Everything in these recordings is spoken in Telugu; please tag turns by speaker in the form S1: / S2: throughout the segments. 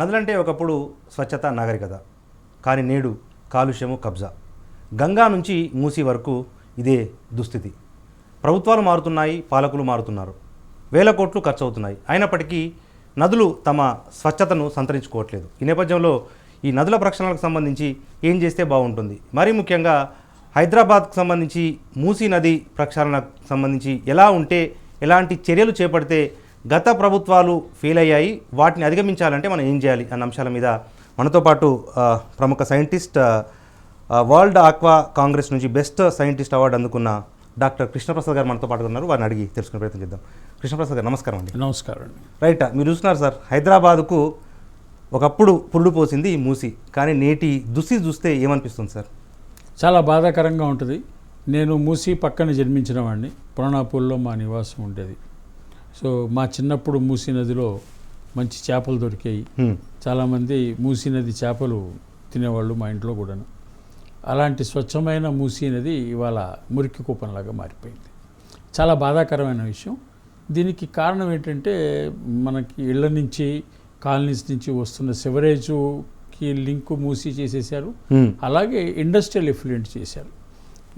S1: నదులంటే ఒకప్పుడు స్వచ్ఛత నాగరికత కానీ నేడు కాలుష్యము కబ్జా గంగా నుంచి మూసీ వరకు ఇదే దుస్థితి ప్రభుత్వాలు మారుతున్నాయి పాలకులు మారుతున్నారు వేల కోట్లు ఖర్చు అవుతున్నాయి అయినప్పటికీ నదులు తమ స్వచ్ఛతను సంతరించుకోవట్లేదు ఈ నేపథ్యంలో ఈ నదుల ప్రక్షాళనకు సంబంధించి ఏం చేస్తే బాగుంటుంది మరీ ముఖ్యంగా హైదరాబాద్కు సంబంధించి మూసీ నది ప్రక్షాళనకు సంబంధించి ఎలా ఉంటే ఎలాంటి చర్యలు చేపడితే గత ప్రభుత్వాలు ఫెయిల్ అయ్యాయి వాటిని అధిగమించాలంటే మనం ఏం చేయాలి అన్న అంశాల మీద మనతో పాటు ప్రముఖ సైంటిస్ట్ వరల్డ్ ఆక్వా కాంగ్రెస్ నుంచి బెస్ట్ సైంటిస్ట్ అవార్డు అందుకున్న డాక్టర్ కృష్ణప్రసాద్ గారు మనతో పాటు ఉన్నారు వారిని అడిగి తెలుసుకునే ప్రయత్నం చేద్దాం కృష్ణప్రసాద్ గారు నమస్కారం అండి నమస్కారం అండి రైట్ మీరు చూస్తున్నారు సార్ హైదరాబాద్కు ఒకప్పుడు పురుడు పోసింది ఈ మూసి కానీ నేటి దుసి చూస్తే ఏమనిపిస్తుంది సార్
S2: చాలా బాధాకరంగా ఉంటుంది నేను మూసి పక్కన జన్మించిన వాడిని పురాణాపూర్లో మా నివాసం ఉండేది సో మా చిన్నప్పుడు మూసీ నదిలో మంచి చేపలు దొరికాయి చాలామంది మూసీ నది చేపలు తినేవాళ్ళు మా ఇంట్లో కూడాను అలాంటి స్వచ్ఛమైన మూసీ నది ఇవాళ మురికి కూపంలాగా మారిపోయింది చాలా బాధాకరమైన విషయం దీనికి కారణం ఏంటంటే మనకి ఇళ్ల నుంచి కాలనీస్ నుంచి వస్తున్న సెవరేజ్కి లింకు మూసి చేసేసారు అలాగే ఇండస్ట్రియల్ ఎఫ్లూయెంట్ చేశారు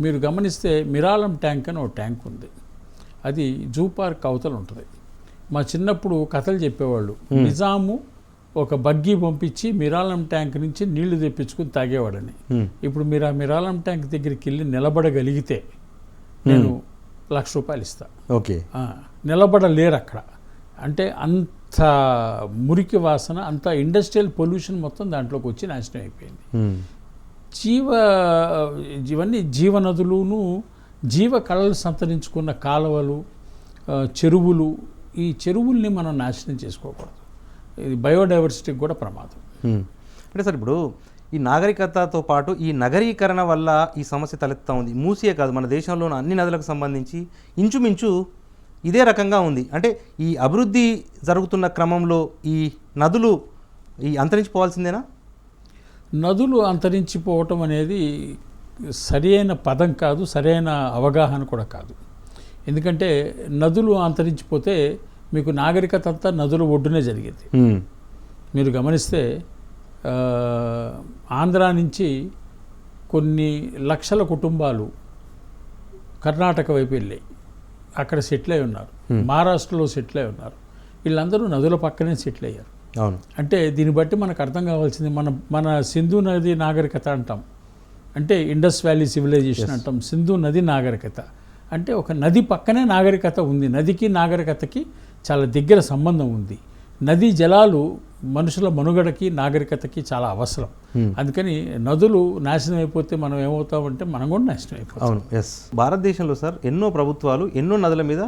S2: మీరు గమనిస్తే మిరాలం ట్యాంక్ అని ఒక ట్యాంక్ ఉంది అది జూ పార్క్ అవతల ఉంటుంది మా చిన్నప్పుడు కథలు చెప్పేవాళ్ళు నిజాము ఒక బగ్గి పంపించి మిరాలం ట్యాంక్ నుంచి నీళ్లు తెప్పించుకుని తాగేవాడని ఇప్పుడు మీరు ఆ మిరాలం ట్యాంక్ దగ్గరికి వెళ్ళి నిలబడగలిగితే నేను లక్ష రూపాయలు ఇస్తా ఓకే నిలబడలేరు అక్కడ అంటే అంత మురికి వాసన అంత ఇండస్ట్రియల్ పొల్యూషన్ మొత్తం దాంట్లోకి వచ్చి నాశనం అయిపోయింది జీవ ఇవన్నీ జీవనదులును జీవ కళలు సంతరించుకున్న కాలువలు చెరువులు ఈ చెరువుల్ని మనం నాశనం చేసుకోకూడదు ఇది బయోడైవర్సిటీకి కూడా ప్రమాదం
S1: అంటే సార్ ఇప్పుడు ఈ నాగరికతతో పాటు ఈ నగరీకరణ వల్ల ఈ సమస్య తలెత్తా ఉంది మూసియే కాదు మన దేశంలోని అన్ని నదులకు సంబంధించి ఇంచుమించు ఇదే రకంగా ఉంది అంటే ఈ అభివృద్ధి జరుగుతున్న క్రమంలో ఈ నదులు ఈ అంతరించిపోవాల్సిందేనా
S2: నదులు అంతరించిపోవటం అనేది సరైన పదం కాదు సరైన అవగాహన కూడా కాదు ఎందుకంటే నదులు అంతరించిపోతే మీకు నాగరికత అంతా నదుల ఒడ్డునే జరిగింది మీరు గమనిస్తే ఆంధ్ర నుంచి కొన్ని లక్షల కుటుంబాలు కర్ణాటక వైపు వెళ్ళాయి అక్కడ సెటిల్ అయి ఉన్నారు మహారాష్ట్రలో సెటిల్ అయి ఉన్నారు వీళ్ళందరూ నదుల పక్కనే సెటిల్ అయ్యారు అంటే దీన్ని బట్టి మనకు అర్థం కావాల్సింది మన మన సింధు నది నాగరికత అంటాం అంటే ఇండస్ వ్యాలీ సివిలైజేషన్ అంటాం సింధు నది నాగరికత అంటే ఒక నది పక్కనే నాగరికత ఉంది నదికి నాగరికతకి చాలా దగ్గర సంబంధం ఉంది నది జలాలు మనుషుల మనుగడకి నాగరికతకి చాలా అవసరం hmm. అందుకని నదులు నాశనం అయిపోతే మనం ఏమవుతామంటే మనం కూడా నాశనం అయిపోతాం
S1: అవును ఎస్ భారతదేశంలో సార్ ఎన్నో ప్రభుత్వాలు ఎన్నో నదుల మీద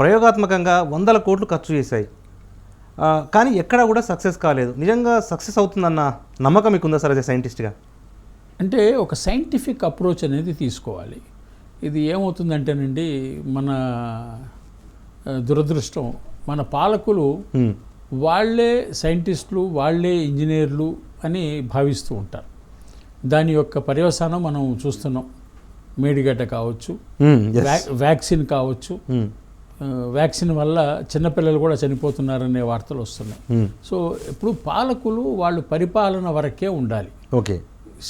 S1: ప్రయోగాత్మకంగా వందల కోట్లు ఖర్చు చేశాయి కానీ ఎక్కడా కూడా సక్సెస్ కాలేదు నిజంగా సక్సెస్ అవుతుందన్న నమ్మకం మీకుందా సార్ అదే సైంటిస్ట్గా
S2: అంటే ఒక సైంటిఫిక్ అప్రోచ్ అనేది తీసుకోవాలి ఇది ఏమవుతుందంటేనండి మన దురదృష్టం మన పాలకులు వాళ్ళే సైంటిస్టులు వాళ్ళే ఇంజనీర్లు అని భావిస్తూ ఉంటారు దాని యొక్క పర్యవసానం మనం చూస్తున్నాం మేడిగడ్డ కావచ్చు వ్యాక్సిన్ కావచ్చు వ్యాక్సిన్ వల్ల చిన్నపిల్లలు కూడా చనిపోతున్నారనే వార్తలు వస్తున్నాయి సో ఇప్పుడు పాలకులు వాళ్ళు పరిపాలన వరకే ఉండాలి ఓకే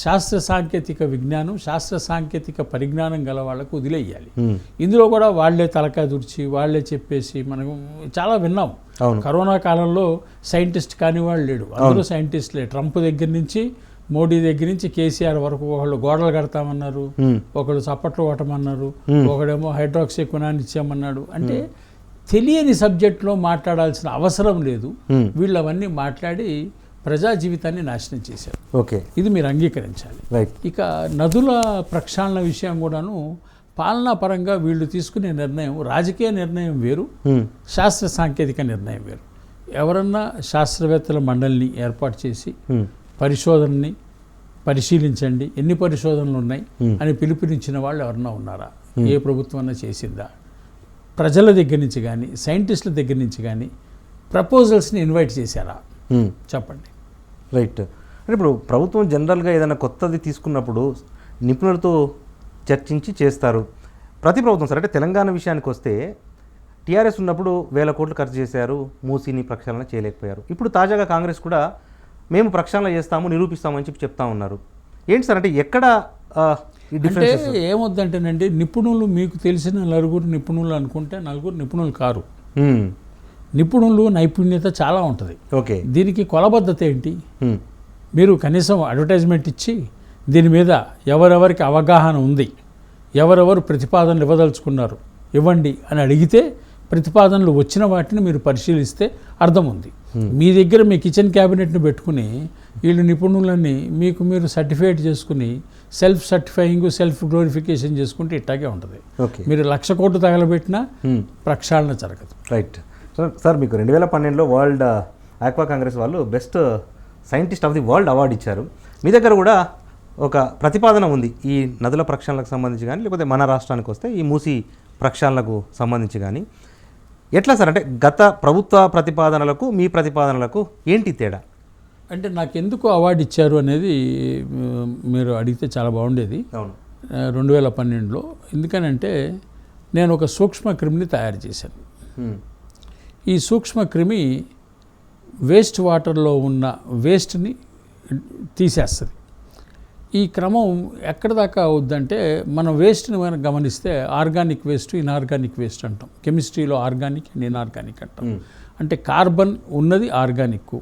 S2: శాస్త్ర సాంకేతిక విజ్ఞానం శాస్త్ర సాంకేతిక పరిజ్ఞానం గల వాళ్ళకు వదిలేయాలి ఇందులో కూడా వాళ్లే తలకాయ దుర్చి వాళ్లే చెప్పేసి మనం చాలా విన్నాం కరోనా కాలంలో సైంటిస్ట్ కాని వాళ్ళు లేడు అందరూ సైంటిస్ట్లే ట్రంప్ దగ్గర నుంచి మోడీ దగ్గర నుంచి కేసీఆర్ వరకు ఒకళ్ళు గోడలు కడతామన్నారు ఒకళ్ళు చప్పట్లు కొట్టమన్నారు ఒకడేమో హైడ్రాక్సీ కునాన్ని ఇచ్చామన్నాడు అంటే తెలియని సబ్జెక్ట్లో మాట్లాడాల్సిన అవసరం లేదు వీళ్ళు అవన్నీ మాట్లాడి ప్రజా జీవితాన్ని నాశనం చేశారు ఓకే ఇది మీరు అంగీకరించాలి రైట్ ఇక నదుల ప్రక్షాళన విషయం కూడాను పాలనా పరంగా వీళ్ళు తీసుకునే నిర్ణయం రాజకీయ నిర్ణయం వేరు hmm. శాస్త్ర సాంకేతిక నిర్ణయం వేరు ఎవరన్నా శాస్త్రవేత్తల మండలిని ఏర్పాటు చేసి hmm. పరిశోధనని పరిశీలించండి ఎన్ని పరిశోధనలు ఉన్నాయి hmm. అని పిలుపునిచ్చిన వాళ్ళు ఎవరన్నా ఉన్నారా ఏ ప్రభుత్వం అన్నా చేసిందా ప్రజల దగ్గర నుంచి కానీ సైంటిస్టుల దగ్గర నుంచి కానీ ప్రపోజల్స్ని ఇన్వైట్ చేశారా చెప్పండి
S1: రైట్ అంటే ఇప్పుడు ప్రభుత్వం జనరల్గా ఏదైనా కొత్తది తీసుకున్నప్పుడు నిపుణులతో చర్చించి చేస్తారు ప్రతి ప్రభుత్వం సార్ అంటే తెలంగాణ విషయానికి వస్తే టీఆర్ఎస్ ఉన్నప్పుడు వేల కోట్లు ఖర్చు చేశారు మూసీని ప్రక్షాళన చేయలేకపోయారు ఇప్పుడు తాజాగా కాంగ్రెస్ కూడా మేము ప్రక్షాళన చేస్తాము నిరూపిస్తామని చెప్పి చెప్తా ఉన్నారు ఏంటి సార్ అంటే ఎక్కడ అంటే
S2: ఏమొద్దంటేనండి నిపుణులు మీకు తెలిసిన నలుగురు నిపుణులు అనుకుంటే నలుగురు నిపుణులు కారు నిపుణులు నైపుణ్యత చాలా ఉంటుంది ఓకే దీనికి కొలబద్ధత ఏంటి మీరు కనీసం అడ్వర్టైజ్మెంట్ ఇచ్చి దీని మీద ఎవరెవరికి అవగాహన ఉంది ఎవరెవరు ప్రతిపాదనలు ఇవ్వదలుచుకున్నారు ఇవ్వండి అని అడిగితే ప్రతిపాదనలు వచ్చిన వాటిని మీరు పరిశీలిస్తే అర్థం ఉంది మీ దగ్గర మీ కిచెన్ క్యాబినెట్ని పెట్టుకుని వీళ్ళు నిపుణులన్నీ మీకు మీరు సర్టిఫికేట్ చేసుకుని సెల్ఫ్ సర్టిఫైయింగ్ సెల్ఫ్ గ్లోరిఫికేషన్ చేసుకుంటే ఇట్టాగే ఉంటుంది మీరు లక్ష కోట్లు తగలబెట్టినా ప్రక్షాళన జరగదు
S1: రైట్ సార్ మీకు రెండు వేల పన్నెండులో వరల్డ్ ఆక్వా కాంగ్రెస్ వాళ్ళు best scientist of the world award ఇచ్చారు మీ దగ్గర కూడా ఒక ప్రతిపాదన ఉంది ఈ నదుల ప్రక్షాళనకు సంబంధించి కానీ లేకపోతే మన రాష్ట్రానికి వస్తే ఈ మూసి ప్రక్షాళనకు సంబంధించి కానీ ఎట్లా సార్ అంటే గత ప్రభుత్వ ప్రతిపాదనలకు మీ ప్రతిపాదనలకు ఏంటి తేడా
S2: అంటే నాకు ఎందుకు అవార్డు ఇచ్చారు అనేది మీరు అడిగితే చాలా బాగుండేది అవును రెండు వేల పన్నెండులో ఎందుకనంటే నేను ఒక సూక్ష్మ క్రిమిని తయారు చేశాను ఈ సూక్ష్మక్రిమి వేస్ట్ వాటర్లో ఉన్న వేస్ట్ని తీసేస్తుంది ఈ క్రమం ఎక్కడ దాకా అవుద్దంటే మనం వేస్ట్ని మనం గమనిస్తే ఆర్గానిక్ వేస్ట్ ఇన్ఆర్గానిక్ వేస్ట్ అంటాం కెమిస్ట్రీలో ఆర్గానిక్ అండ్ ఇన్ఆర్గానిక్ అంటాం అంటే కార్బన్ ఉన్నది ఆర్గానిక్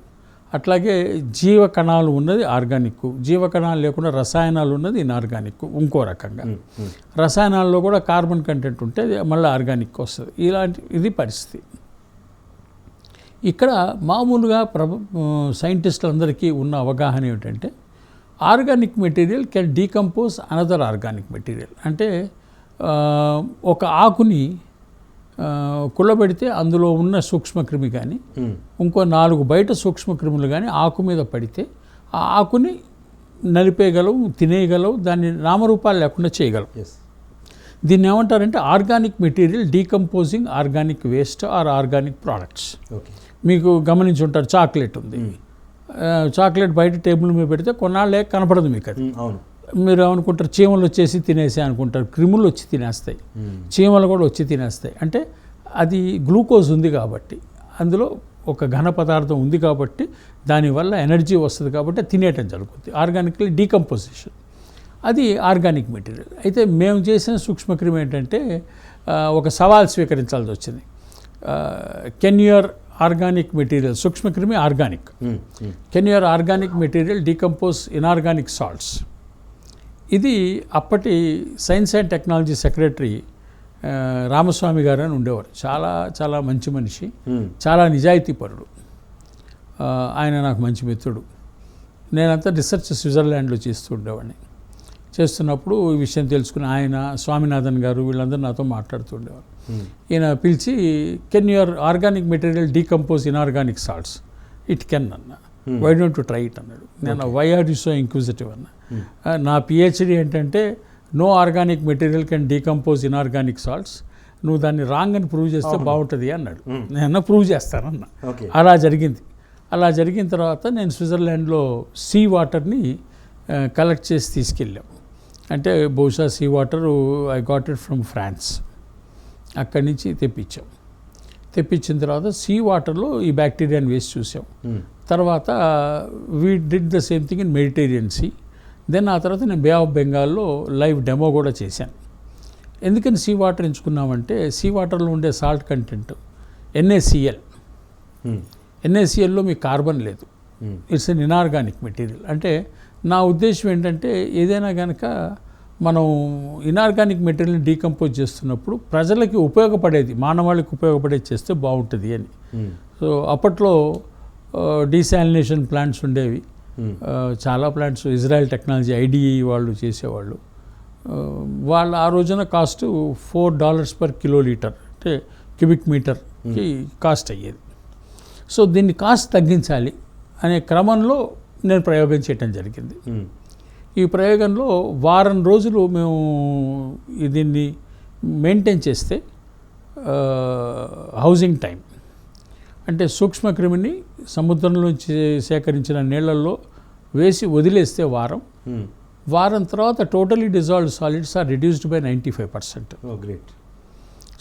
S2: అట్లాగే జీవకణాలు ఉన్నది ఆర్గానిక్ జీవకణాలు లేకుండా రసాయనాలు ఉన్నది ఇన్ఆర్గానిక్ ఇంకో రకంగా రసాయనాల్లో కూడా కార్బన్ కంటెంట్ ఉంటే మళ్ళీ ఆర్గానిక్ వస్తుంది ఇలాంటి ఇది పరిస్థితి ఇక్కడ మామూలుగా ప్రభ సైంటిస్టులందరికీ ఉన్న అవగాహన ఏమిటంటే organic material can decompose another organic material అంటే ఒక ఆకుని కుళ్ళబెడితే అందులో ఉన్న సూక్ష్మక్రిమి కానీ ఇంకో నాలుగు బయట సూక్ష్మక్రిములు కానీ ఆకు మీద పడితే ఆ ఆకుని నలిపేయగలవు తినేయగలవు దాన్ని నామరూపాలు లేకుండా చేయగలవు దీన్ని ఏమంటారంటే organic material decomposing organic waste or organic products okay మీకు గమనించి ఉంటారు చాక్లెట్ ఉంది చాక్లెట్ బయట టేబుల్ మీద పెడితే కొన్నాళ్ళే కనపడదు మీకు అది అవును మీరు అనుకుంటారు చీమలు వచ్చేసి తినేసాయి అనుకుంటారు క్రిములు వచ్చి తినేస్తాయి చీమలు కూడా వచ్చి తినేస్తాయి అంటే అది గ్లూకోజ్ ఉంది కాబట్టి అందులో ఒక ఘన పదార్థం ఉంది కాబట్టి దానివల్ల ఎనర్జీ వస్తుంది కాబట్టి తినేయటం జరుగుతుంది ఆర్గానిక్లీ డీకంపోజిషన్ అది ఆర్గానిక్ మెటీరియల్ అయితే మేము చేసిన సూక్ష్మక్రిమి ఏంటంటే ఒక సవాల్ స్వీకరించాల్సి వచ్చింది కెన్యూర్ ఆర్గానిక్ మెటీరియల్ సూక్ష్మక్రిమి organic can your organic material decompose inorganic salts ఇది అప్పటి science and technology secretary Ramaswamy garu అని ఉండేవారు చాలా చాలా మంచి మనిషి చాలా నిజాయితీపరుడు ఆయన నాకు మంచి మిత్రుడు నేనంతా రీసెర్చ్ స్విట్జర్లాండ్లో చేస్తూ ఉండేవాడిని చేస్తున్నప్పుడు ఈ విషయం తెలుసుకుని ఆయన స్వామినాథన్ గారు వీళ్ళందరూ నాతో మాట్లాడుతూ ఉండేవారు ఈయన పిలిచి can your organic material decompose inorganic salts it can అన్న why don't to try it అన్నాడు నేను why are you so inquisitive అన్న hmm. uh, నా పిహెచ్డి ఏంటంటే no organic material can decompose inorganic salts నువ్వు దాన్ని రాంగ్ అని ప్రూవ్ చేస్తే బాగుంటుంది అన్నాడు hmm. నేను ప్రూవ్ చేస్తానన్న అలా జరిగింది అలా జరిగిన తర్వాత నేను స్విట్జర్లాండ్లో సీ వాటర్ని కలెక్ట్ చేసి తీసుకెళ్ళాం అంటే బహుశా sea water I got it from France అక్కడి నుంచి తెప్పించాం తెప్పించిన తర్వాత సీ వాటర్లో ఈ బ్యాక్టీరియాని వేసి చూసాం hmm. తర్వాత we did the same thing in Mediterranean sea then ఆ తర్వాత నేను బే ఆఫ్ బెంగాల్లో లైవ్ డెమో కూడా చేశాను ఎందుకని సీ వాటర్ ఎంచుకున్నామంటే సీ వాటర్లో ఉండే సాల్ట్ కంటెంట్ ఎన్ఏసిఎల్ hmm. ఎన్ఏసిఎల్లో మీకు కార్బన్ లేదు hmm. It's an inorganic material అంటే నా ఉద్దేశం ఏంటంటే ఏదైనా కనుక మనం ఇనార్గానిక్ మెటీరియల్ని డీకంపోజ్ చేస్తున్నప్పుడు ప్రజలకి ఉపయోగపడేది మానవాళికి ఉపయోగపడేది చేస్తే బాగుంటుంది అని hmm. సో అప్పట్లో డీసాలినేషన్ ప్లాంట్స్ ఉండేవి hmm. చాలా ప్లాంట్స్ ఇజ్రాయెల్ టెక్నాలజీ ఐడిఈ వాళ్ళు చేసేవాళ్ళు వాళ్ళు ఆ రోజున cost four dollars per kilo litre అంటే క్యూబిక్ మీటర్కి కాస్ట్ అయ్యేది సో దీన్ని కాస్ట్ తగ్గించాలి అనే క్రమంలో నేను ప్రయోగం చేయటం జరిగింది hmm. ఈ ప్రయోగంలో వారం రోజులు మేము దీన్ని మెయింటైన్ చేస్తే హౌసింగ్ టైం అంటే సూక్ష్మక్రిమిని సముద్రంలోంచి సేకరించిన నీళ్లలో వేసి వదిలేస్తే వారం వారం తర్వాత totally dissolved solids are reduced by ninety five percent great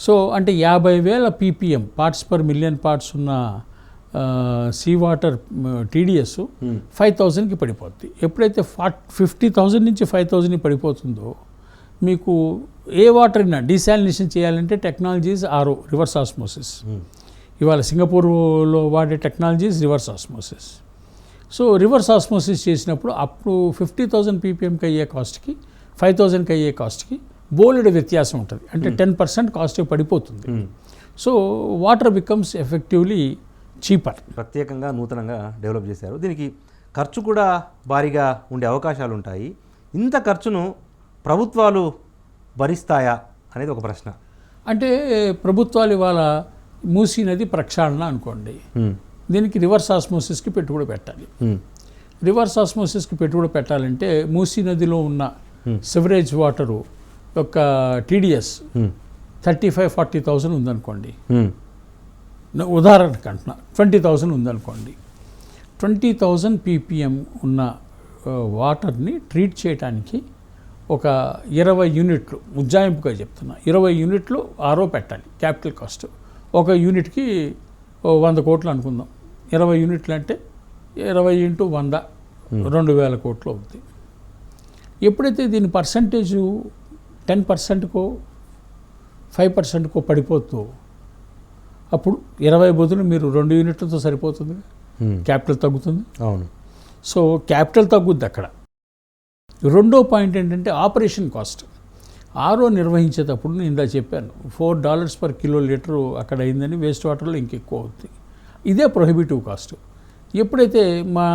S2: so అంటే యాభై వేల PPM parts per million parts ఉన్న సీ వాటర్ టీడీఎస్ ఫైవ్ థౌజండ్కి పడిపోద్ది ఎప్పుడైతే ఫార్ట్ ఫిఫ్టీ థౌజండ్ నుంచి ఫైవ్ థౌజండ్కి పడిపోతుందో మీకు ఏ వాటర్ అయినా డీసాలినేషన్ చేయాలంటే టెక్నాలజీస్ ఆరో రివర్స్ ఆస్మోసిస్ ఇవాళ సింగపూర్లో వాడే technologies reverse osmosis so reverse osmosis చేసినప్పుడు అప్పుడు ఫిఫ్టీ థౌజండ్ పీపీఎంకి అయ్యే కాస్ట్కి ఫైవ్ థౌజండ్కి అయ్యే కాస్ట్కి బోలెడ్ వ్యత్యాసం ఉంటుంది అంటే టెన్ పర్సెంట్ కాస్ట్ పడిపోతుంది hmm. So water becomes effectively cheaper
S1: ప్రత్యేకంగా నూతనంగా డెవలప్ చేశారు దీనికి ఖర్చు కూడా భారీగా ఉండే అవకాశాలు ఉంటాయి ఇంత ఖర్చును ప్రభుత్వాలు భరిస్తాయా అనేది ఒక ప్రశ్న
S2: అంటే ప్రభుత్వాలు ఇవాళ మూసీ నది ప్రక్షాళన అనుకోండి దీనికి రివర్స్ ఆస్మోసిస్కి పెట్టుబడి పెట్టాలి రివర్స్ ఆస్మోసిస్కి పెట్టుబడి పెట్టాలంటే మూసీ నదిలో ఉన్న సివరేజ్ వాటరు యొక్క TDS thirty five forty thousand ఉందనుకోండి ఉదాహరణకు అంటున్నా ట్వంటీ థౌజండ్ ఉందనుకోండి ట్వంటీ థౌజండ్ పీపీఎం ఉన్న వాటర్ని ట్రీట్ చేయడానికి ఒక ఇరవై యూనిట్లు ఉజ్జాయింపుగా చెప్తున్నా ఇరవై యూనిట్లు ఆరో పెట్టాలి క్యాపిటల్ కాస్ట్ ఒక యూనిట్కి వంద కోట్లు అనుకుందాం ఇరవై యూనిట్లు అంటే ఇరవై ఇంటూ వంద రెండు వేల కోట్లు అవుతుంది ఎప్పుడైతే దీని పర్సంటేజు టెన్ పర్సెంట్కో ఫైవ్ పర్సెంట్కో పడిపోతూ అప్పుడు ఇరవై బదులు మీరు రెండు యూనిట్లతో సరిపోతుంది క్యాపిటల్ తగ్గుతుంది అవును సో క్యాపిటల్ తగ్గుద్ది అక్కడ రెండో పాయింట్ ఏంటంటే ఆపరేషన్ కాస్ట్ ఆరో నిర్వహించేటప్పుడు నేను ఇందా చెప్పాను four dollars per kilo litre అక్కడ అయిందని వేస్ట్ వాటర్లో ఇంకెక్కువ అవుతుంది ఇదే ప్రొహిబిటివ్ కాస్ట్ ఎప్పుడైతే మా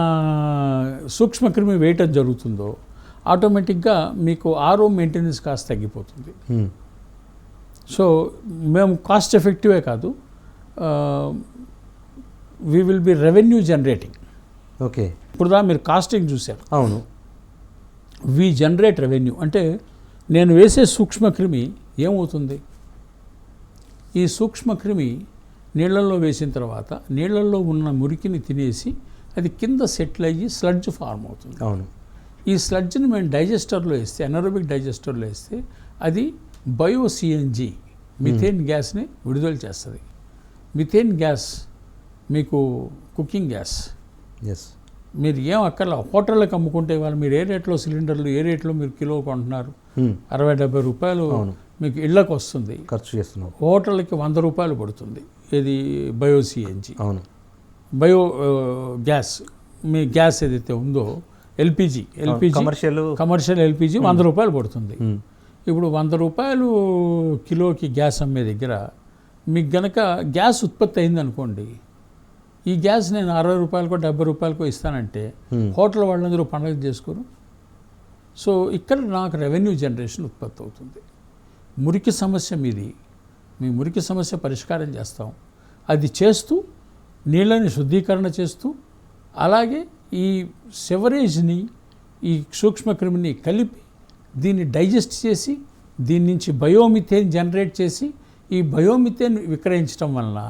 S2: సూక్ష్మక్రిమి వేయటం జరుగుతుందో ఆటోమేటిక్గా మీకు ఆరో మెయింటెనెన్స్ కాస్ట్ తగ్గిపోతుంది సో మేము కాస్ట్ ఎఫెక్టివే కాదు we will be revenue generating okay ఇప్పుడు మీరు కాస్టింగ్ చూశారు అవును వి జనరేట్ రెవెన్యూ అంటే నేను వేసే సూక్ష్మక్రిమి ఏమవుతుంది ఈ సూక్ష్మక్రిమి నీళ్లలో వేసిన తర్వాత నీళ్లలో ఉన్న మురికిని తినేసి అది కింద సెటిల్ అయ్యి స్లడ్జ్ ఫార్మ్ అవుతుంది అవును ఈ స్లడ్జ్ని మేము డైజెస్టర్లో వేస్తే ఎనరోబిక్ డైజెస్టర్లో వేస్తే అది బయోసిఎన్జి మిథేన్ గ్యాస్ని విడుదల చేస్తుంది మిథేన్ గ్యాస్ మీకు కుకింగ్ గ్యాస్ ఎస్ మీరు ఏం అక్కర్లా హోటళ్ళకి అమ్ముకుంటే వాళ్ళు మీరు ఏ రేట్లో సిలిండర్లు ఏ రేట్లో మీరు కిలో కొంటున్నారు hmm. అరవై డెబ్బై రూపాయలు మీకు ఇళ్ళకు వస్తుంది ఖర్చు చేస్తున్నారు హోటళ్ళకి వంద రూపాయలు పడుతుంది ఇది బయోసిఎన్జి అవును బయో గ్యాస్ మీ గ్యాస్ ఏదైతే ఉందో LPG
S1: LPG commercial
S2: commercial LPG hmm. వంద రూపాయలు పడుతుంది hmm. ఇప్పుడు వంద రూపాయలు కిలోకి గ్యాస్ అమ్మే దగ్గర మీకు గనక గ్యాస్ ఉత్పత్తి అయింది అనుకోండి ఈ గ్యాస్ నేను అరవై రూపాయలకో డెబ్బై రూపాయలకో ఇస్తానంటే హోటల్ వాళ్ళందరూ పండుగ చేసుకోరు సో ఇక్కడ నాకు రెవెన్యూ జనరేషన్ ఉత్పత్తి అవుతుంది మురికి సమస్య మీది మీ మురికి సమస్య పరిష్కారం చేస్తాం అది చేస్తూ నీళ్ళని శుద్ధీకరణ చేస్తూ అలాగే ఈ సెవరేజ్ని ఈ సూక్ష్మక్రిమిని కలిపి దీన్ని డైజెస్ట్ చేసి దీని నుంచి బయోమిథేన్ జనరేట్ చేసి ఈ బయోమిథేన్ విక్రయించడం వలన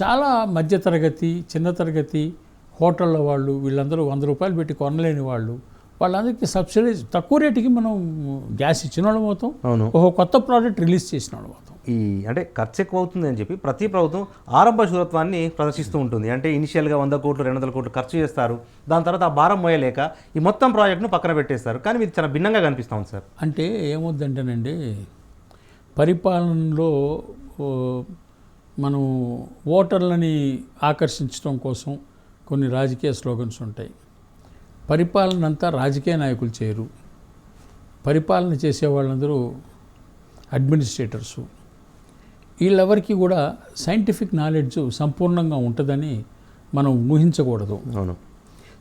S2: చాలా మధ్యతరగతి చిన్న తరగతి హోటళ్ళ వాళ్ళు వీళ్ళందరూ వంద రూపాయలు పెట్టి కొనలేని వాళ్ళు వాళ్ళందరికీ సబ్సిడీస్ తక్కువ రేటుకి మనం గ్యాస్ ఇచ్చిన వాళ్ళు అవుతాం ఒక కొత్త ప్రోడక్ట్ రిలీజ్ చేసిన వాళ్ళు అవుతాం
S1: ఈ అంటే ఖర్చు ఎక్కువ అవుతుంది అని చెప్పి ప్రతి ప్రభుత్వం ఆరంభ శూరత్వాన్ని ప్రదర్శిస్తూ ఉంటుంది అంటే ఇనిషియల్గా వంద కోట్లు రెండు వందల కోట్లు ఖర్చు చేస్తారు దాని తర్వాత ఆ భారం మోయలేక ఈ మొత్తం ప్రాజెక్ట్ను పక్కన పెట్టేస్తారు కానీ ఇది చాలా భిన్నంగా కనిపిస్తాం సార్
S2: అంటే ఏమొద్దంటేనండి పరిపాలనలో మనం ఓటర్లని ఆకర్షించడం కోసం కొన్ని రాజకీయ స్లోగన్స్ ఉంటాయి పరిపాలన అంతా రాజకీయ నాయకులు చేయరు పరిపాలన చేసే వాళ్ళందరూ అడ్మినిస్ట్రేటర్సు వీళ్ళెవరికి కూడా సైంటిఫిక్ నాలెడ్జ్ సంపూర్ణంగా ఉంటుందని మనం ఊహించకూడదు అవును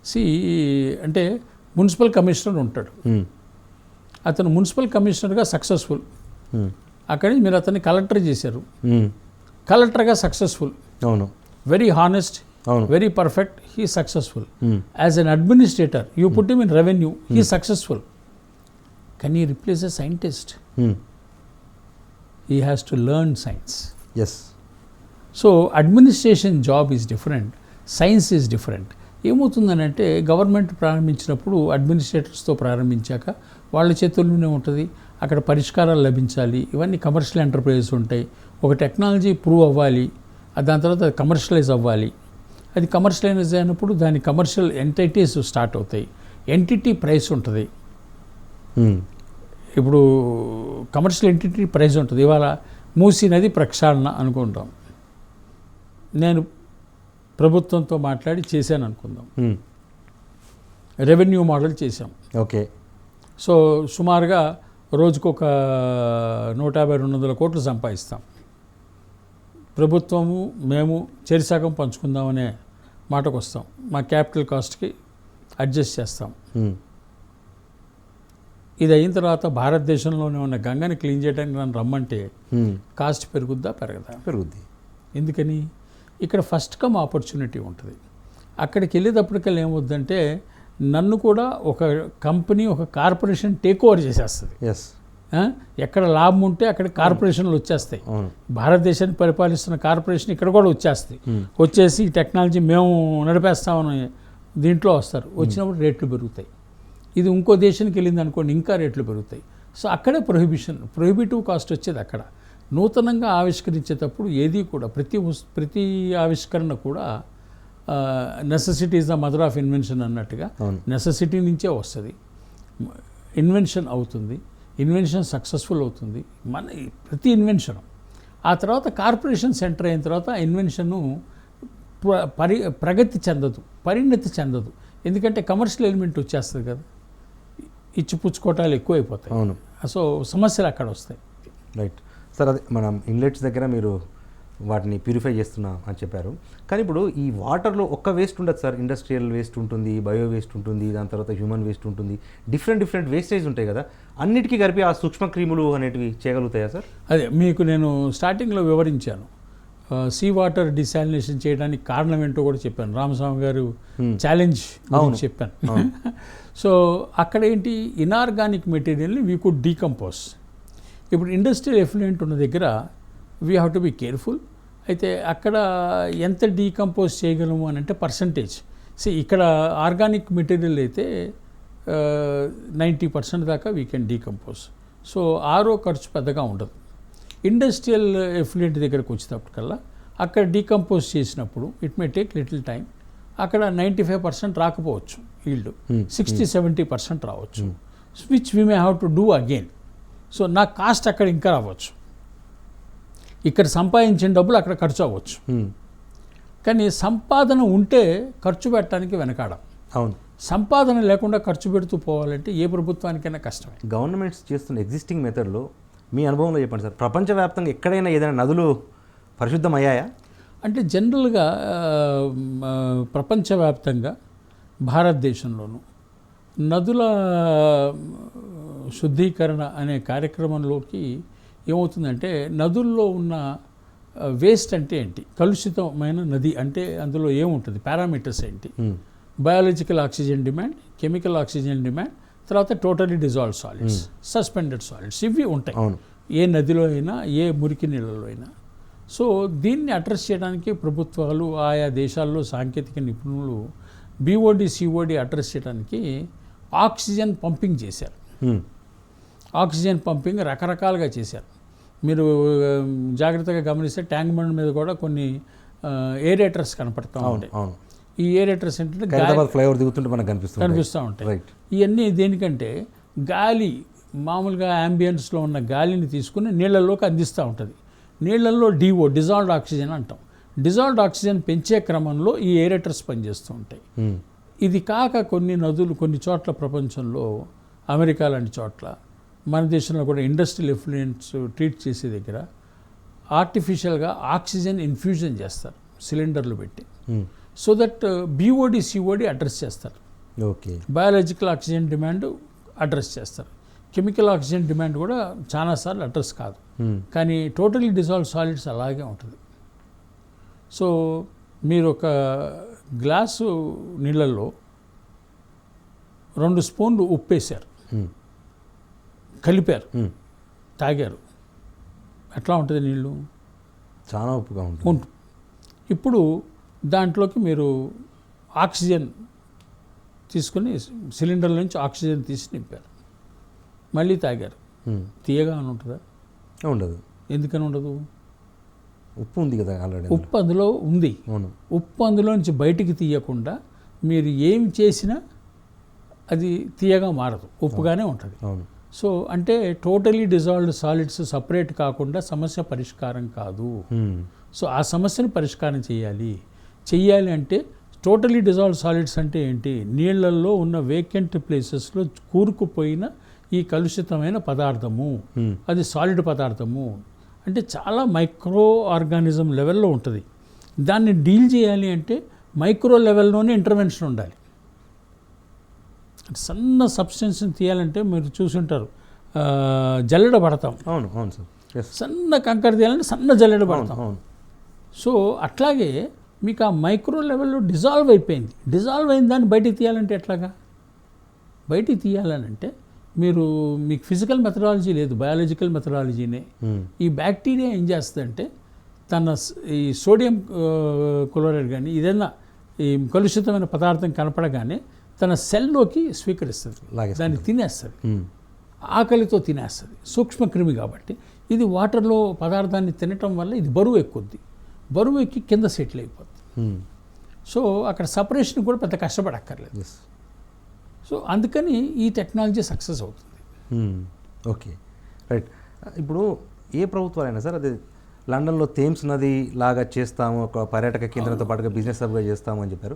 S2: సి అంటే మున్సిపల్ కమిషనర్ ఉంటాడు అతను మున్సిపల్ కమిషనర్గా సక్సెస్ఫుల్ అక్కడి నుంచి మీరు అతన్ని కలెక్టర్ చేశారు కలెక్టర్గా సక్సెస్ఫుల్ అవును వెరీ హానెస్ట్ అవును very perfect he successful as an administrator you put in revenue he successful కానీ you replace a scientist he has to learn science yes so administration job is different science is different ఏమవుతుందనంటే గవర్నమెంట్ ప్రారంభించినప్పుడు అడ్మినిస్ట్రేటర్స్తో ప్రారంభించాక వాళ్ళ చేతుల్లోనే ఉంటుంది అక్కడ పరిష్కారాలు లభించాలి ఇవన్నీ కమర్షియల్ ఎంటర్ప్రైజెస్ ఉంటాయి ఒక టెక్నాలజీ ప్రూవ్ అవ్వాలి దాని తర్వాత అది కమర్షియలైజ్ అవ్వాలి అది కమర్షియలైజ్ అయినప్పుడు దాని కమర్షియల్ ఎంటైటీస్ స్టార్ట్ అవుతాయి ఎంటిటీ ప్రైస్ ఉంటుంది ఇప్పుడు కమర్షియల్ ఎంటిటీ ప్రైస్ ఉంటుంది ఇవాళ మూసీ నది ప్రక్షాళన అనుకుంటాం నేను ప్రభుత్వంతో మాట్లాడి చేశాను అనుకుందాం రెవెన్యూ మోడల్ చేసాం ఓకే సో సుమారుగా రోజుకొక నూట యాభై రెండు వందల కోట్లు సంపాదిస్తాం ప్రభుత్వము మేము చెరిసగం పంచుకుందామనే మాటకు వస్తాం మా క్యాపిటల్ కాస్ట్కి అడ్జస్ట్ చేస్తాం ఇది అయిన తర్వాత భారతదేశంలోనే ఉన్న గంగని క్లీన్ చేయడానికి నన్ను రమ్మంటే కాస్ట్ పెరుగుద్దా పెరగదా పెరుగుద్ది ఎందుకని ఇక్కడ ఫస్ట్ కమ్ ఆపర్చునిటీ ఉంటుంది అక్కడికి వెళ్ళేటప్పటికల్లా ఏమవుద్దంటే నన్ను కూడా ఒక కంపెనీ ఒక కార్పొరేషన్ టేక్ ఓవర్ చేసేస్తుంది ఎస్ ఎక్కడ లాభం ఉంటే అక్కడ కార్పొరేషన్లు వచ్చేస్తాయి భారతదేశాన్ని పరిపాలిస్తున్న కార్పొరేషన్ ఇక్కడ కూడా వచ్చేస్తాయి hmm. వచ్చేసి ఈ టెక్నాలజీ మేము నడిపేస్తామని దీంట్లో వస్తారు hmm. వచ్చినప్పుడు రేట్లు పెరుగుతాయి ఇది ఇంకో దేశానికి వెళ్ళింది అనుకోండి ఇంకా రేట్లు పెరుగుతాయి సో అక్కడే ప్రొహిబిషన్ ప్రొహిబిటివ్ కాస్ట్ వచ్చేది అక్కడ నూతనంగా ఆవిష్కరించేటప్పుడు ఏది కూడా ప్రతి ప్రతి ఆవిష్కరణ కూడా necessity is the mother of invention అన్నట్టుగా నెససిటీ నుంచే వస్తుంది ఇన్వెన్షన్ అవుతుంది ఇన్వెన్షన్ సక్సెస్ఫుల్ అవుతుంది మన ప్రతి ఇన్వెన్షన్ ఆ తర్వాత కార్పొరేషన్ సెంటర్ అయిన తర్వాత ఇన్వెన్షను పరి ప్రగతి చెందదు పరిణతి చెందదు ఎందుకంటే కమర్షియల్ ఎలిమెంట్ వచ్చేస్తుంది కదా ఇచ్చిపుచ్చుకోవటాలు ఎక్కువైపోతాయి అవును సో సమస్యలు అక్కడ వస్తాయి
S1: రైట్ సార్ అదే మనం ఇన్లెట్స్ దగ్గర మీరు వాటిని ప్యూరిఫై చేస్తున్నాం అని చెప్పారు కానీ ఇప్పుడు ఈ వాటర్లో ఒక్క వేస్ట్ ఉండదు సార్ ఇండస్ట్రియల్ వేస్ట్ ఉంటుంది బయో వేస్ట్ ఉంటుంది దాని తర్వాత హ్యూమన్ వేస్ట్ ఉంటుంది డిఫరెంట్ డిఫరెంట్ వేస్టేజ్ ఉంటాయి కదా అన్నిటికీ కలిపి ఆ సూక్ష్మ క్రీములు అనేటివి చేయగలుగుతాయా సార్
S2: అదే మీకు నేను స్టార్టింగ్లో వివరించాను సీ వాటర్ డిసాలినేషన్ చేయడానికి కారణం ఏంటో కూడా చెప్పాను రామస్వామి గారు ఛాలెంజ్ hmm. అవును చెప్పాను సో అక్కడ ఏంటి ఇనార్గానిక్ మెటీరియల్ని వీ కుడ్ డీకంపోజ్ ఇప్పుడు ఇండస్ట్రియల్ ఎఫ్లూయెంట్ ఉన్న దగ్గర we have to be careful అయితే అక్కడ ఎంత డీకంపోజ్ చేయగలము అని అంటే పర్సంటేజ్ సో ఇక్కడ ఆర్గానిక్ మెటీరియల్ అయితే నైంటీ పర్సెంట్ దాకా we can decompose so RO ఖర్చు పెద్దగా ఉండదు ఇండస్ట్రియల్ ఎఫ్లియంట్ దగ్గరకు వచ్చేటప్పటికల్లా అక్కడ డీకంపోజ్ చేసినప్పుడు it may take little time అక్కడ నైంటీ ఫైవ్ పర్సెంట్ రాకపోవచ్చు ఈల్డ్ సిక్స్టీ సెవెంటీ పర్సెంట్ రావచ్చు which we may have to do again so నా కాస్ట్ అక్కడ ఇంకా రావచ్చు ఇక్కడ సంపాదించిన డబ్బులు అక్కడ ఖర్చు అవ్వచ్చు కానీ సంపాదన ఉంటే ఖర్చు పెట్టడానికి వెనకాడం అవును సంపాదన లేకుండా ఖర్చు పెడుతూ పోవాలంటే ఏ ప్రభుత్వానికైనా కష్టమే
S1: గవర్నమెంట్స్ చేస్తున్న ఎగ్జిస్టింగ్ మెథడ్లో మీ అనుభవంలో చెప్పండి సార్ ప్రపంచవ్యాప్తంగా ఎక్కడైనా ఏదైనా నదులు పరిశుద్ధమయ్యాయా
S2: అంటే జనరల్గా ప్రపంచవ్యాప్తంగా భారతదేశంలోనూ నదుల శుద్ధీకరణ అనే కార్యక్రమంలోకి ఏమవుతుందంటే నదుల్లో ఉన్న వేస్ట్ అంటే ఏంటి కలుషితమైన నది అంటే అందులో ఏముంటుంది పారామీటర్స్ ఏంటి biological oxygen demand chemical oxygen demand తర్వాత totally dissolve solids suspended solids ఇవి ఉంటాయి ఏ నదిలో అయినా ఏ మురికి నీళ్ళలో అయినా సో దీన్ని అడ్రస్ చేయడానికి ప్రభుత్వాలు ఆయా దేశాల్లో సాంకేతిక నిపుణులు బీఓడి సిఓడి అడ్రస్ చేయడానికి ఆక్సిజన్ పంపింగ్ చేశారు ఆక్సిజన్ పంపింగ్ రకరకాలుగా చేశారు మీరు జాగ్రత్తగా గమనిస్తే ట్యాంక్ బండ్ మీద కూడా కొన్ని ఏరేటర్స్ కనపడతా ఉంటాయి ఈ ఏరేటర్స్ ఏంటంటే
S1: ఫ్లైఓవర్ దిగుతుంటే మనకు కనిపిస్తుంది
S2: కనిపిస్తూ ఉంటాయి ఇవన్నీ దేనికంటే గాలి మామూలుగా అంబియన్స్లో ఉన్న గాలిని తీసుకుని నీళ్ళల్లోకి అందిస్తూ ఉంటుంది నీళ్ళల్లో డిఓ డిజాల్వ్డ్ ఆక్సిజన్ అంటాం డిజాల్వ్డ్ ఆక్సిజన్ పెంచే క్రమంలో ఈ ఏరేటర్స్ పనిచేస్తూ ఉంటాయి hmm. ఇది కాక కొన్ని నదులు కొన్ని చోట్ల ప్రపంచంలో అమెరికా లాంటి చోట్ల మన దేశంలో కూడా ఇండస్ట్రియల్ ఎఫ్లూయెంట్స్ ట్రీట్ చేసే దగ్గర ఆర్టిఫిషియల్గా ఆక్సిజన్ ఇన్ఫ్యూజన్ చేస్తారు సిలిండర్లు పెట్టి hmm. So that BOD uh, COD address చేస్తారు okay biological oxygen demand address చేస్తారు కెమికల్ ఆక్సిజన్ డిమాండ్ కూడా చాలాసార్లు అడ్రస్ కాదు hmm. కానీ టోటలీ డిజాల్వ్ సాలిడ్స్ అలాగే ఉంటుంది సో మీరు ఒక గ్లాసు నీళ్ళల్లో రెండు స్పూన్లు వేశారు hmm. కలిపారు తాగారు ఎట్లా ఉంటుంది నీళ్ళు చాలా ఉప్పుగా ఉంటుంది ఇప్పుడు దాంట్లోకి మీరు ఆక్సిజన్ తీసుకుని సిలిండర్ల నుంచి ఆక్సిజన్ తీసి నింపారు మళ్ళీ తాగారు తీయగా అని ఉంటుందా ఉండదు ఎందుకని ఉండదు
S1: ఉప్పు ఉంది కదా ఆల్రెడీ
S2: ఉప్పు అందులో ఉంది ఉప్పు అందులో నుంచి బయటికి తీయకుండా మీరు ఏమి చేసినా అది తీయగా మారదు ఉప్పుగానే ఉంటుంది అవును సో అంటే టోటలీ డిజాల్వ్డ్ సాలిడ్స్ సపరేట్ కాకుండా సమస్య పరిష్కారం కాదు సో ఆ సమస్యను పరిష్కారం చేయాలి చెయ్యాలి అంటే టోటలీ డిజాల్వ్ సాలిడ్స్ అంటే ఏంటి నీళ్లలో ఉన్న వేకెంట్ ప్లేసెస్లో కూరుకుపోయిన ఈ కలుషితమైన పదార్థము అది సాలిడ్ పదార్థము అంటే చాలా మైక్రో ఆర్గానిజం లెవెల్లో ఉంటుంది దాన్ని డీల్ చేయాలి అంటే మైక్రో లెవెల్లోనే ఇంటర్వెన్షన్ ఉండాలి సన్న సబ్స్టెన్స్ని తీయాలంటే మీరు చూసుంటారు జల్లెడ పడతాం
S1: అవును అవును సార్
S2: సన్న కంకర తీయాలంటే సన్న జల్లెడ పడతాం అవును సో అట్లాగే మీకు ఆ మైక్రో లెవెల్లో డిజాల్వ్ అయిపోయింది డిజాల్వ్ అయిన దాన్ని బయటికి తీయాలంటే ఎట్లాగా బయటికి తీయాలనంటే మీరు మీకు ఫిజికల్ మెథడాలజీ లేదు బయాలజికల్ మెథడాలజీనే hmm. ఈ బ్యాక్టీరియా ఏం చేస్తుందంటే తన ఈ సోడియం క్లోరైడ్ కానీ ఏదైనా ఈ కలుషితమైన పదార్థం కనపడగానే తన సెల్లోకి స్వీకరిస్తుంది దాన్ని తినేస్తుంది ఆకలితో తినేస్తుంది సూక్ష్మక్రిమి కాబట్టి ఇది వాటర్లో పదార్థాన్ని తినటం వల్ల ఇది బరువు ఎక్కుద్ది బరువు ఎక్కి కింద సెటిల్ అయిపోద్ది సో అక్కడ సపరేషన్ కూడా పెద్ద కష్టపడక్కర్లేదు సో అందుకని ఈ టెక్నాలజీ సక్సెస్ అవుతుంది
S1: ఓకే రైట్ ఇప్పుడు ఏ ప్రభుత్వాలైనా సార్ అది లండన్లో థేమ్స్ నది లాగా చేస్తాము ఒక పర్యాటక కేంద్రంతో పాటుగా బిజినెస్ హబ్గా చేస్తాము అని చెప్పారు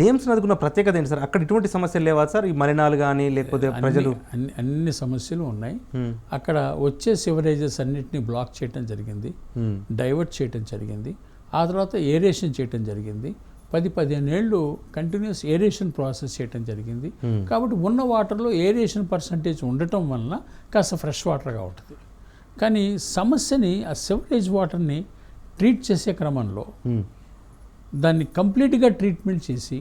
S1: థేమ్స్ నదికున్న ప్రత్యేకత ఏంటి సార్ అక్కడ ఇటువంటి సమస్యలు లేవా సార్ ఈ మలినాలు కానీ లేకపోతే
S2: ప్రజలు అన్ని అన్ని సమస్యలు ఉన్నాయి అక్కడ వచ్చే సివరేజెస్ అన్నిటిని బ్లాక్ చేయటం జరిగింది డైవర్ట్ చేయటం జరిగింది ఆ తర్వాత ఏరియేషన్ చేయటం జరిగింది పది పదిహేను ఏళ్ళు కంటిన్యూస్ ఏరియేషన్ ప్రాసెస్ చేయటం జరిగింది కాబట్టి ఉన్న వాటర్లో ఏరియేషన్ పర్సంటేజ్ ఉండటం వలన కాస్త ఫ్రెష్ వాటర్గా ఉంటుంది కానీ సమస్యని ఆ సివరేజ్ వాటర్ని ట్రీట్ చేసే క్రమంలో దాన్ని కంప్లీట్గా ట్రీట్మెంట్ చేసి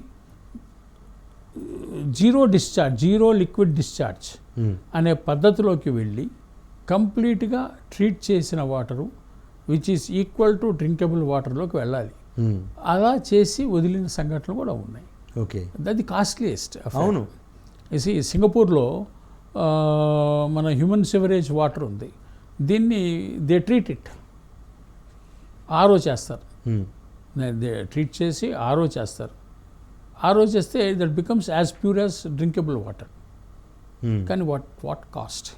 S2: zero discharge zero liquid discharge అనే పద్ధతిలోకి వెళ్ళి కంప్లీట్గా ట్రీట్ చేసిన water which is equal to drinkable వాటర్లోకి వెళ్ళాలి hmm. అలా చేసి వదిలిన సంఘటనలు కూడా ఉన్నాయి ఓకే అది కాస్ట్లీయెస్ట్ అవును సింగపూర్లో మన హ్యూమన్ సివరేజ్ వాటర్ ఉంది దీన్ని దే ట్రీట్ ఇట్ ఆరో చేస్తారు hmm. ట్రీట్ చేసి ఆరో చేస్తారు ఆరో చేస్తే that becomes as pure as drinkable water hmm. కానీ what what cost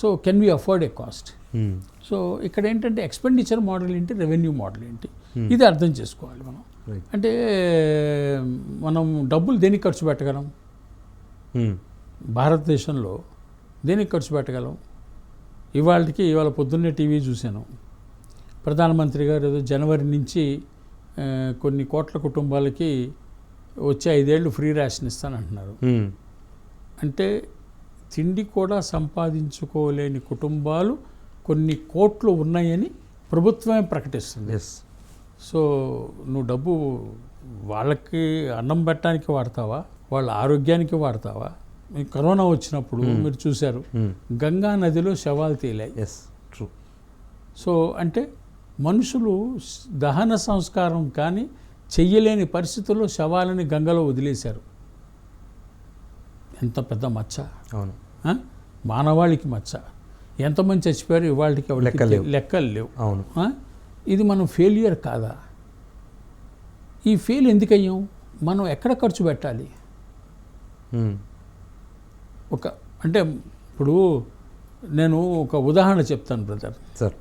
S2: so can we afford a cost hmm. So ఇక్కడ ఏంటంటే ఎక్స్పెండిచర్ మోడల్ ఏంటి రెవెన్యూ మోడల్ ఏంటి hmm. ఇది అర్థం చేసుకోవాలి మనం అంటే మనం డబ్బులు దేనికి ఖర్చు పెట్టగలం భారతదేశంలో దేనికి ఖర్చు పెట్టగలం ఇవాళకి ఇవాళ పొద్దున్నే టీవీ చూశాను ప్రధానమంత్రి గారు జనవరి నుంచి కొన్ని కోట్ల కుటుంబాలకి వచ్చే ఐదేళ్ళు ఫ్రీ రేషన్ ఇస్తానంటున్నారు అంటే తిండి కూడా సంపాదించుకోలేని కుటుంబాలు కొన్ని కోట్లు ఉన్నాయని ప్రభుత్వమే ప్రకటిస్తుంది ఎస్ సో నువ్వు డబ్బు వాళ్ళకి అన్నం పెట్టడానికి వాడతావా వాళ్ళ ఆరోగ్యానికి వాడతావా కరోనా వచ్చినప్పుడు మీరు చూశారు గంగా నదిలో శవాలు తేలాయి
S1: ఎస్ ట్రూ
S2: సో అంటే మనుషులు దహన సంస్కారం కానీ చెయ్యలేని పరిస్థితుల్లో శవాలని గంగలో వదిలేశారు ఎంత పెద్ద మచ్చ అవును మానవాళికి మచ్చ ఎంతమంది చచ్చిపోయారు ఇవాళకి లెక్కలు లేవు అవును ఇది మనం ఫెయిల్యూర్ కాదా ఈ ఫెయిల్ ఎందుకయ్యాం మనం ఎక్కడ ఖర్చు పెట్టాలి ఒక అంటే ఇప్పుడు నేను ఒక ఉదాహరణ చెప్తాను బ్రదర్ సార్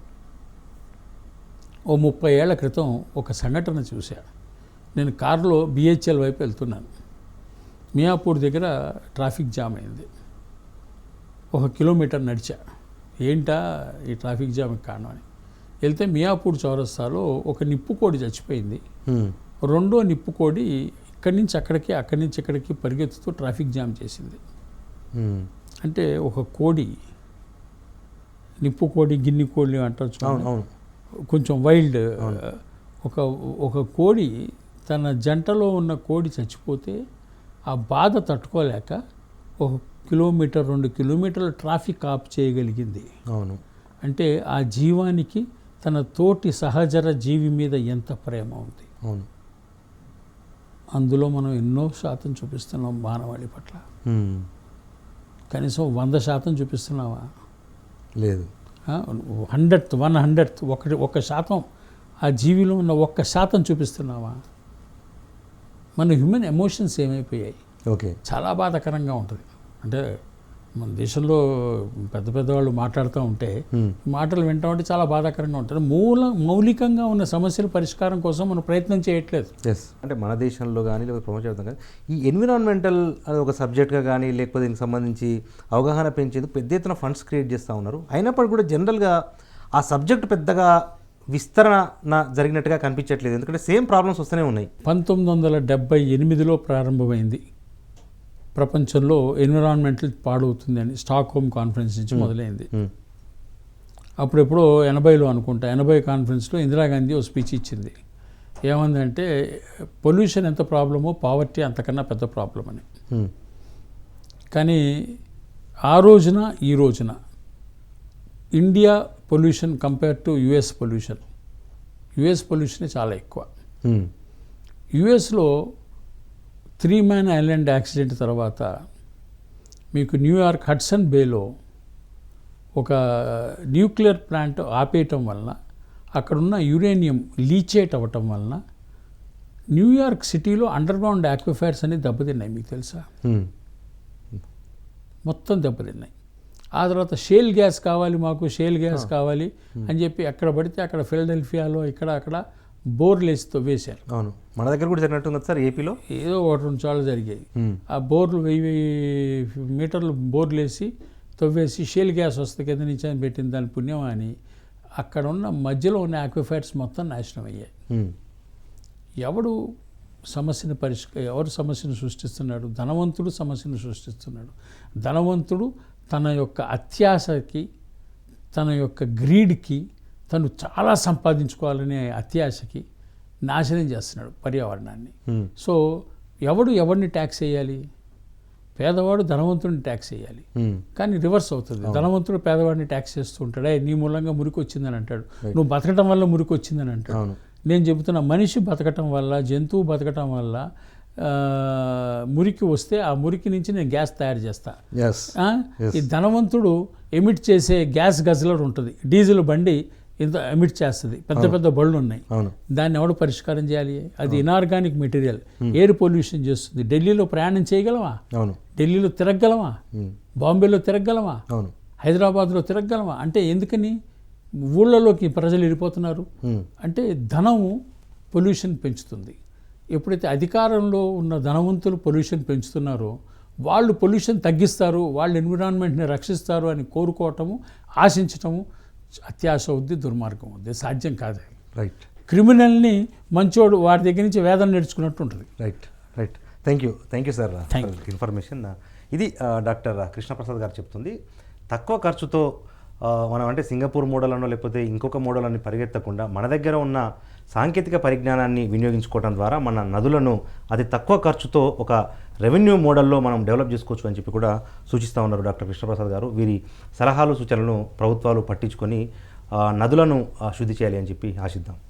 S2: ఓ ముప్పై ఏళ్ల క్రితం ఒక సంఘటన చూశాను నేను కారులో బిహెచ్ఎల్ వైపు వెళ్తున్నాను మియాపూర్ దగ్గర ట్రాఫిక్ జామ్ అయింది ఒక కిలోమీటర్ నడిచా ఏంటా ఈ ట్రాఫిక్ జామ్ కారణం అని వెళ్తే మియాపూర్ చౌరస్తాలో ఒక నిప్పుకోడి చచ్చిపోయింది రెండో నిప్పుకోడి ఇక్కడి నుంచి అక్కడికి అక్కడి నుంచి ఇక్కడికి పరిగెత్తుతూ ట్రాఫిక్ జామ్ చేసింది అంటే ఒక కోడి నిప్పు కోడి గిన్ని కోళ్ళు అంటారు కొంచెం వైల్డ్ ఒక ఒక కోడి తన జంటలో ఉన్న కోడి చచ్చిపోతే ఆ బాధ తట్టుకోలేక ఒక కిలోమీటర్ రెండు కిలోమీటర్ల ట్రాఫిక్ ఆప్ చేయగలిగింది అవును అంటే ఆ జీవానికి తన తోటి సహజర జీవి మీద ఎంత ప్రేమ ఉంది అవును అందులో మనం ఎన్నో శాతం చూపిస్తున్నాం మానవాళి పట్ల కనీసం వంద శాతం చూపిస్తున్నావా లేదు హండ్రెడ్ వన్ హండ్రెడ్ ఒకటి ఒక శాతం ఆ జీవిలో ఉన్న ఒక్క శాతం చూపిస్తున్నావా మన హ్యూమన్ ఎమోషన్స్ ఏమైపోయాయి ఓకే చాలా బాధాకరంగా ఉంటుంది అంటే మన దేశంలో పెద్ద పెద్దవాళ్ళు మాట్లాడుతూ ఉంటే మాటలు వింటా ఉంటే చాలా బాధాకరంగా ఉంటుంది మూల మౌలికంగా ఉన్న సమస్యల పరిష్కారం కోసం మనం ప్రయత్నం చేయట్లేదు
S1: ఎస్ అంటే మన దేశంలో కానీ లేకపోతే ప్రపంచవ్యాప్తంగా కానీ ఈ ఎన్విరాన్మెంటల్ అది ఒక సబ్జెక్ట్గా కానీ లేకపోతే దీనికి సంబంధించి అవగాహన పెంచేందుకు పెద్ద ఎత్తున ఫండ్స్ క్రియేట్ చేస్తూ ఉన్నారు అయినప్పటికీ కూడా జనరల్గా ఆ సబ్జెక్ట్ పెద్దగా విస్తరణ జరిగినట్టుగా కనిపించట్లేదు ఎందుకంటే సేమ్ ప్రాబ్లమ్స్ వస్తూనే ఉన్నాయి
S2: పంతొమ్మిది వందల డెబ్బై ఎనిమిదిలో ప్రారంభమైంది ప్రపంచంలో ఎన్విరాన్మెంటల్ పాడవుతుంది అని హోమ్ కాన్ఫరెన్స్ నుంచి మొదలైంది అప్పుడెప్పుడో ఎనభైలో అనుకుంటా ఎనభై కాన్ఫరెన్స్లో ఇందిరాగాంధీ ఒక స్పీచ్ ఇచ్చింది ఏమందంటే పొల్యూషన్ ఎంత ప్రాబ్లమో పావర్టీ అంతకన్నా పెద్ద ప్రాబ్లం అని కానీ ఆ రోజున ఈ రోజున India pollution compare to US pollution US పొల్యూషనే చాలా ఎక్కువ యుఎస్లో త్రీ మ్యాన్ ఐలాండ్ యాక్సిడెంట్ తర్వాత మీకు న్యూయార్క్ హడ్సన్ బేలో ఒక న్యూక్లియర్ ప్లాంట్ ఆపేయటం వలన అక్కడున్న యురేనియం లీచేట్ అవ్వటం వలన న్యూయార్క్ సిటీలో అండర్గ్రౌండ్ యాక్విఫైర్స్ అనేవి దెబ్బతిన్నాయి మీకు తెలుసా మొత్తం దెబ్బతిన్నాయి ఆ తర్వాత షేల్ గ్యాస్ కావాలి మాకు షేల్ గ్యాస్ కావాలి అని చెప్పి ఎక్కడ పడితే అక్కడ ఫిలడెల్ఫియాలో ఇక్కడ అక్కడ బోర్లేస్తో వేశారు అవును
S1: మన దగ్గర కూడా జరిగినట్టు కదా సార్ ఏపీలో
S2: ఏదో ఒకటి రెండు చాలు జరిగాయి ఆ బోర్లు వెయ్యి మీటర్లు బోర్లు వేసి తవ్వేసి షేల్ గ్యాస్ వస్తే కింద నుంచి అని పెట్టిన దాని పుణ్యం అని అక్కడ ఉన్న మధ్యలో ఉన్న ఆక్విఫైర్స్ మొత్తం నాశనం అయ్యాయి ఎవడు సమస్యను పరిష్క ఎవరు సమస్యను సృష్టిస్తున్నాడు ధనవంతుడు సమస్యను సృష్టిస్తున్నాడు ధనవంతుడు తన యొక్క అత్యాశకి తన యొక్క గ్రీడ్కి తను చాలా సంపాదించుకోవాలనే అత్యాశకి నాశనం చేస్తున్నాడు పర్యావరణాన్ని hmm. సో ఎవడు ఎవరిని ట్యాక్స్ వేయాలి పేదవాడు ధనవంతుడిని ట్యాక్స్ వేయాలి hmm. కానీ రివర్స్ అవుతుంది ధనవంతుడు పేదవాడిని ట్యాక్స్ చేస్తూ ఉంటాడే నీ మూలంగా మురికి వచ్చిందని అంటాడు నువ్వు బతకటం వల్ల మురికి వచ్చిందని అంటాడు నేను చెబుతున్నా మనిషి బతకటం వల్ల జంతువు బతకటం వల్ల మురికి వస్తే ఆ మురికి నుంచి నేను గ్యాస్ తయారు చేస్తా ఈ ధనవంతుడు ఎమిట్ చేసే గ్యాస్ గజ్లర్ ఉంటుంది డీజిల్ బండి ఇంత ఎమిట్ చేస్తుంది పెద్ద పెద్ద బళ్ళు ఉన్నాయి దాన్ని ఎవడు పరిష్కారం చేయాలి అది ఇనార్గానిక్ మెటీరియల్ ఎయిర్ పొల్యూషన్ చేస్తుంది ఢిల్లీలో ప్రయాణం చేయగలవా ఢిల్లీలో తిరగగలవా బాంబేలో తిరగగలవా హైదరాబాద్లో తిరగగలవా అంటే ఎందుకని ఊళ్ళలోకి ప్రజలు వెళ్ళిపోతున్నారు అంటే ధనము పొల్యూషన్ పెంచుతుంది ఎప్పుడైతే అధికారంలో ఉన్న ధనవంతులు పొల్యూషన్ పెంచుతున్నారో వాళ్ళు పొల్యూషన్ తగ్గిస్తారు వాళ్ళు ఎన్విరాన్మెంట్ని రక్షిస్తారు అని కోరుకోవటము ఆశించటము అత్యాశ వద్ది దుర్మార్గం వద్ది సాధ్యం కాదు రైట్ క్రిమినల్ని మంచోడు వారి దగ్గర నుంచి వేదన నేర్చుకున్నట్టు ఉంటుంది
S1: right right thank you thank you sir information ఇది uh, doctor uh, Krishnaprasad garu చెప్తుంది తక్కువ ఖర్చుతో uh, మనం అంటే సింగపూర్ మోడల్ అనో లేకపోతే ఇంకొక మోడల్ అని పరిగెత్తకుండా మన దగ్గర ఉన్న సాంకేతిక పరిజ్ఞానాన్ని వినియోగించుకోవడం ద్వారా మన నదులను అతి తక్కువ ఖర్చుతో ఒక రెవెన్యూ మోడల్లో మనం డెవలప్ చేసుకోవచ్చు అని చెప్పి కూడా సూచిస్తూ ఉన్నారు డాక్టర్ కృష్ణప్రసాద్ గారు వీరి సలహాలు సూచనలను ప్రభుత్వాలు పట్టించుకొని నదులను శుద్ధి చేయాలి అని చెప్పి ఆశిద్దాం